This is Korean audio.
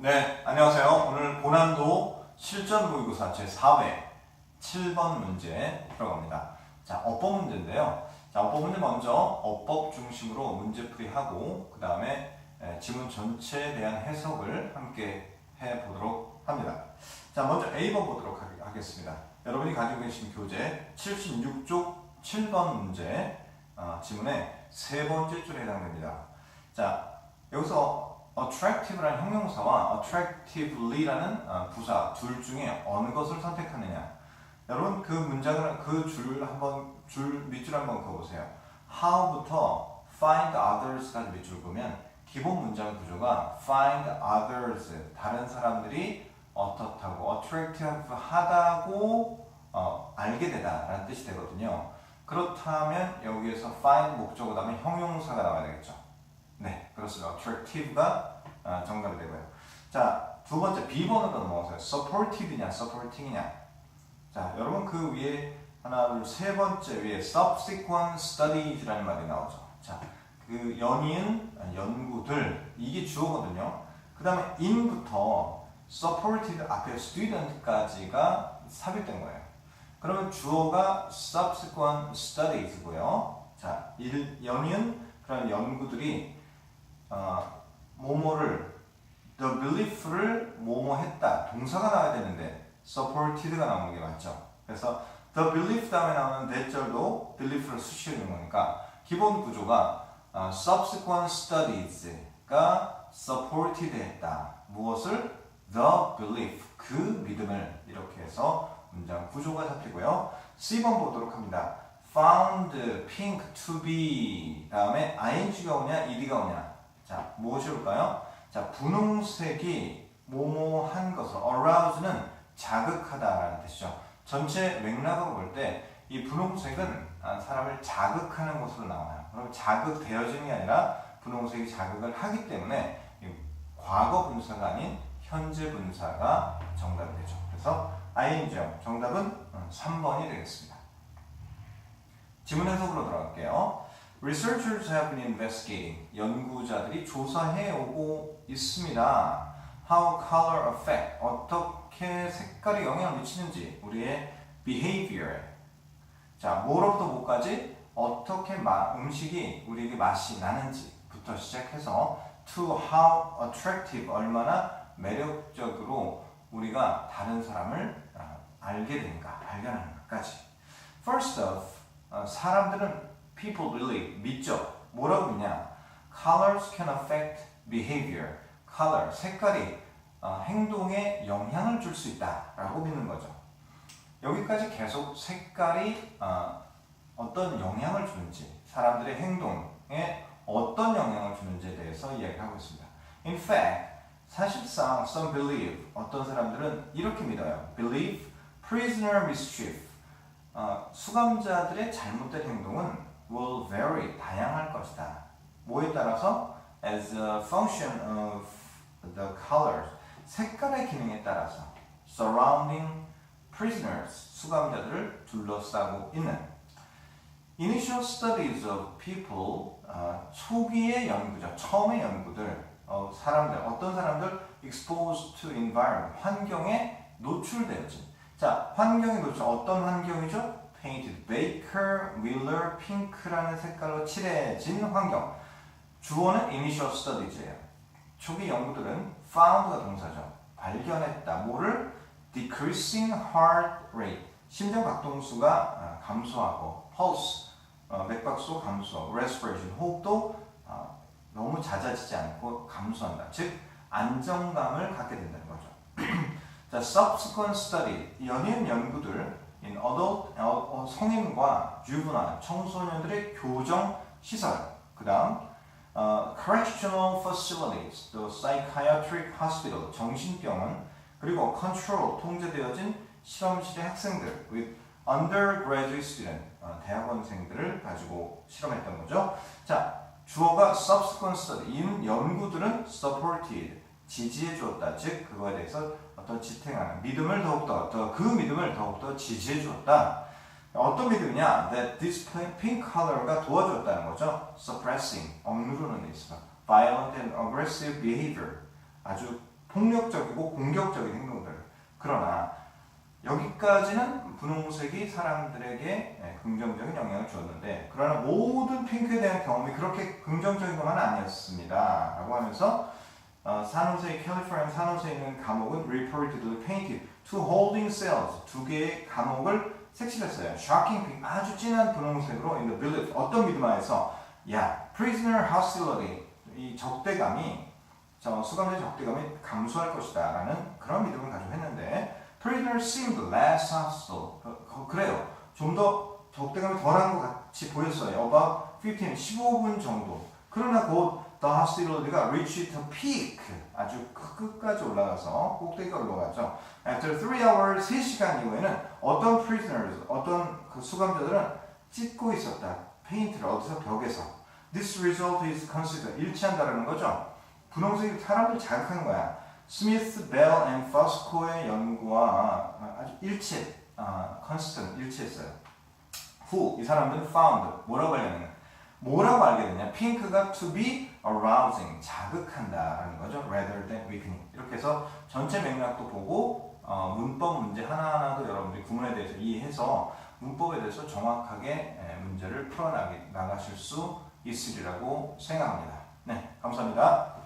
네, 안녕하세요. 오늘 고난도 실전 모의고사 제4회 7번 문제 들어갑니다. 자, 어법 문제인데요. 자, 어법 문제 먼저 어법 중심으로 문제풀이 하고 그 다음에 지문 전체에 대한 해석을 함께 해보도록 합니다. 자, 먼저 A번 보도록 하- 하겠습니다. 여러분이 가지고 계신 교재 76쪽 7번 문제 어, 지문의 세 번째 줄에 해당됩니다. 자, 여기서 attractive라는 형용사와 attractively라는 어, 부사 둘 중에 어느 것을 선택하느냐. 여러분 그 문장을 그 줄 한번 줄 밑줄 한번 그어보세요. how부터 find others까지 밑줄 그으면 기본 문장 구조가 find others 다른 사람들이 어떻다고 attractive 하다고 어, 알게 되다라는 뜻이 되거든요. 그렇다면 여기에서 find 목적어 다음에 형용사가 나와야 되겠죠. 네, 그렇습니다. attractive가 아, 정답이 되고요. 자, 두 번째 B번으로 넘어가세요. supported냐, supporting이냐. 자, 여러분 그 위에 하나, 둘, 세 번째 위에 subsequent studies라는 말이 나오죠. 자, 그 아, 연구들 이게 주어거든요. 그 다음에 in부터 supported 앞에 student까지가 삽입된 거예요. 그러면 주어가 subsequent studies고요. 자, 일, 연인 그런 연구들이 어, 뭐뭐를 the belief를 뭐뭐 했다 동사가 나와야 되는데 supported가 나오는 게 맞죠. 그래서 the belief 다음에 나오는 대절도 belief를 수식해 주는 거니까 기본 구조가 어, subsequent studies가 supported 했다. 무엇을 the belief 그 믿음을 이렇게 해서 문장 구조가 잡히고요. C번 보도록 합니다. found pink to be 다음에 ing가 오냐 ed가 오냐 자 무엇이 올까요? 자 분홍색이 뭐뭐한 것을 arouse는 자극하다라는 뜻이죠. 전체 맥락으로 볼 때 이 분홍색은 아, 사람을 자극하는 것으로 나와요. 그럼 자극되어지는 게 아니라 분홍색이 자극을 하기 때문에 이 과거 분사가 아닌 현재 분사가 정답이 되죠. 그래서 ing요. 정답은 음, 3번이 되겠습니다. 지문 해석으로 들어갈게요. Researchers have been investigating. 연구자들이 조사해 오고 있습니다. How color affect. 어떻게 색깔이 영향을 미치는지 우리의 behavior. 자, 뭐로부터 뭐까지 어떻게 마, 음식이 우리에게 맛이 나는지부터 시작해서 to how attractive 얼마나 매력적으로 우리가 다른 사람을 아, 알게 되는가 발견하는 것까지. First off, 어, 사람들은 people believe 믿죠. 뭐라고 믿냐? Colors can affect behavior. Color 색깔이 어, 행동에 영향을 줄 수 있다라고 믿는 거죠. 여기까지 계속 색깔이 어, 어떤 영향을 주는지 사람들의 행동에 어떤 영향을 주는지에 대해서 이야기하고 있습니다. In fact, 사실상 some believe 어떤 사람들은 이렇게 믿어요. Believe prisoner mischief 어, 수감자들의 잘못된 행동은 will vary 다양할 것이다. 뭐에 따라서 as a function of the colors 색깔의 기능에 따라서 surrounding prisoners 수감자들을 둘러싸고 있는 initial studies of people 어, 초기의 연구죠. 처음의 연구들 어, 사람들 어떤 사람들 exposed to environment 환경에 노출되었지. 자 환경에 노출 어떤 환경이죠? Painted baker, wheeler, pink라는 색깔로 칠해진 환경. 주어는 initial studies예요. 초기 연구들은 found가 동사죠. 발견했다. 뭐를 decreasing heart rate 심장 박동수가 아, 감소하고 pulse 어, 맥박수 감소, respiration 호흡도 어, 너무 잦아지지 않고 감소한다. 즉 안정감을 갖게 된다는 거죠. 자, subsequent study 연인 연구들 어, 어, 성인과 juvenile 청소년들의 교정 시설 그 다음 어, correctional facilities, 또 psychiatric hospital 정신병원 그리고 control 통제되어진 실험실의 학생들 with undergraduate student 어, 대학원생들을 가지고 실험했던 거죠. 자 주어가 subsequent study 이 연구들은 supported 지지해 주었다. 즉 그거에 대해서 어떤 지탱하는 믿음을 더욱더 더그 믿음을 더욱더 지지해 주었다. 어떤 믿음이냐? That this pink color가 도와주었다는 거죠. Suppressing, 억누르는 데 있어. Violent and aggressive behavior. 아주 폭력적이고 공격적인 행동들. 그러나 여기까지는 분홍색이 사람들에게 예, 긍정적인 영향을 주었는데 그러나 모든 핑크에 대한 경험이 그렇게 긍정적인 것만 아니었습니다. 라고 하면서 어, 산호세, 캘리포니아 산호세에 있는 감옥은 reportedly painted two holding cells 두 개의 감옥을 색칠했어요. shocking pink 아주 진한 분홍색으로 in the belief 어떤 믿음 하에서 야 prisoner hostility 이 적대감이 저 수감자의 적대감이 감소할 것이다 라는 그런 믿음을 가지고 했는데 prisoner seemed less hostile 그, 그, 그래요. 좀 더 적대감이 덜한 것 같이 보였어요. about 15, 15분 정도. 그러나 곧 the hostility가 reached the peak 아주 그 끝까지 올라가서 꼭대기가 올라가죠. After 3 hours 3시간 이후에는 어떤 prisoners 어떤 그 수감자들은 찍고 있었다. 페인트를 어디서 벽에서. This result is considered 일치한다라는 거죠. 분홍색이 사람들 자극하는 거야. 스미스, 벨, 앤 퍼스코의 연구와 아주 일치, 아, consistent 일치했어요. Who 이 사람들은 found 뭐라고 알겠느냐? 뭐라고 알게 되냐? 핑크가 to be arousing 자극한다라는 거죠. rather than weakening 이렇게 해서 전체 맥락도 보고 어, 문법 문제 하나하나도 여러분들이 구문에 대해서 이해해서 문법에 대해서 정확하게 에, 문제를 풀어 나가실 수 있으리라고 생각합니다. 네, 감사합니다.